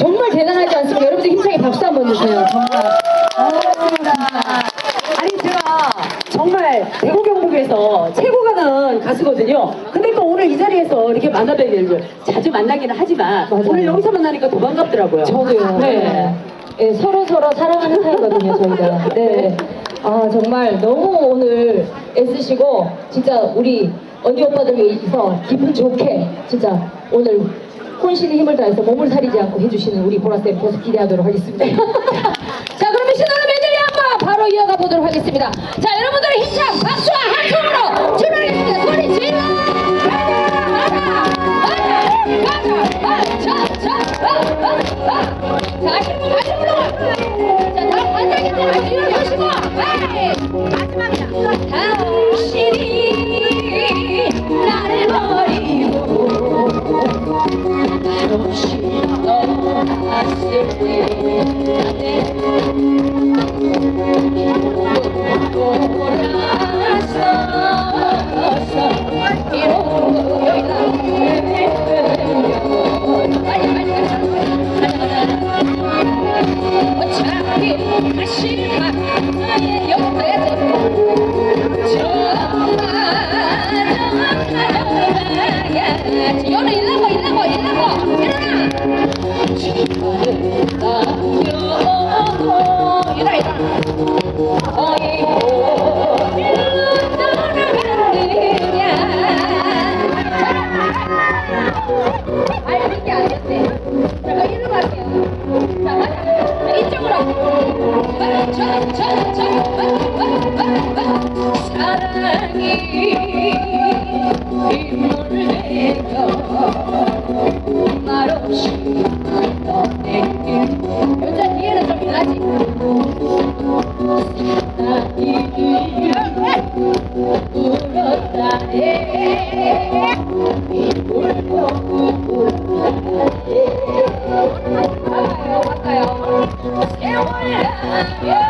정말 대단하지 않습니까? 여러분들 힘차게 박수 한번 주세요. 정말. 아니 제가 정말 대구 경북에서 최고 가 는 가수거든요. 근데 또 오늘 이 자리에서 이렇게 만나뵙게 되 자주 만나기는 하지만 맞아요. 오늘 여기서 만나니까 더 반갑더라고요. 저도요. 네. 네, 서로 서로 사랑하는 사이거든요, 저희가. 네. 아, 정말 너무 오늘 애쓰시고, 진짜 우리 언니 오빠들 위해서 기분 좋게, 진짜 오늘 혼신의 힘을 다해서 몸을 사리지 않고 해주시는 우리 보라쌤 계속 기대하도록 하겠습니다. 자, 그러면 신나는 메들리 한번 바로 이어가 보도록 하겠습니다. 자, 여러분들의 힘찬 박수와 함성으로 출발하겠습니다. 소리 질러! 가자! 가자! 가자! 가자! 가자! 자, 힘을 다시 불러! 아. 아, 아, 아, 아. 내려 말없이 떠내 Yeah.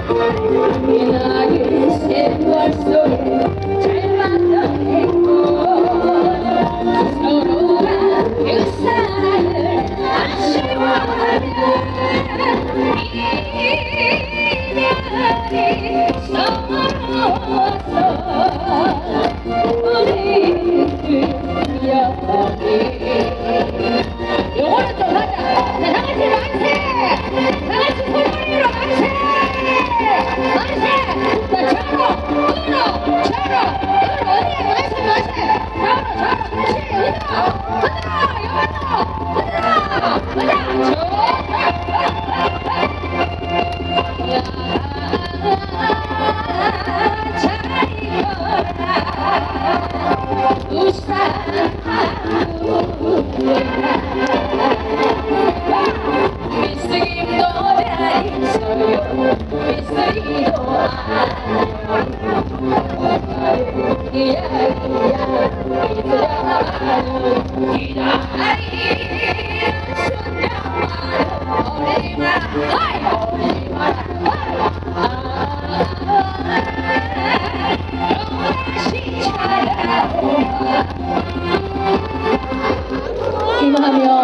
서 이야기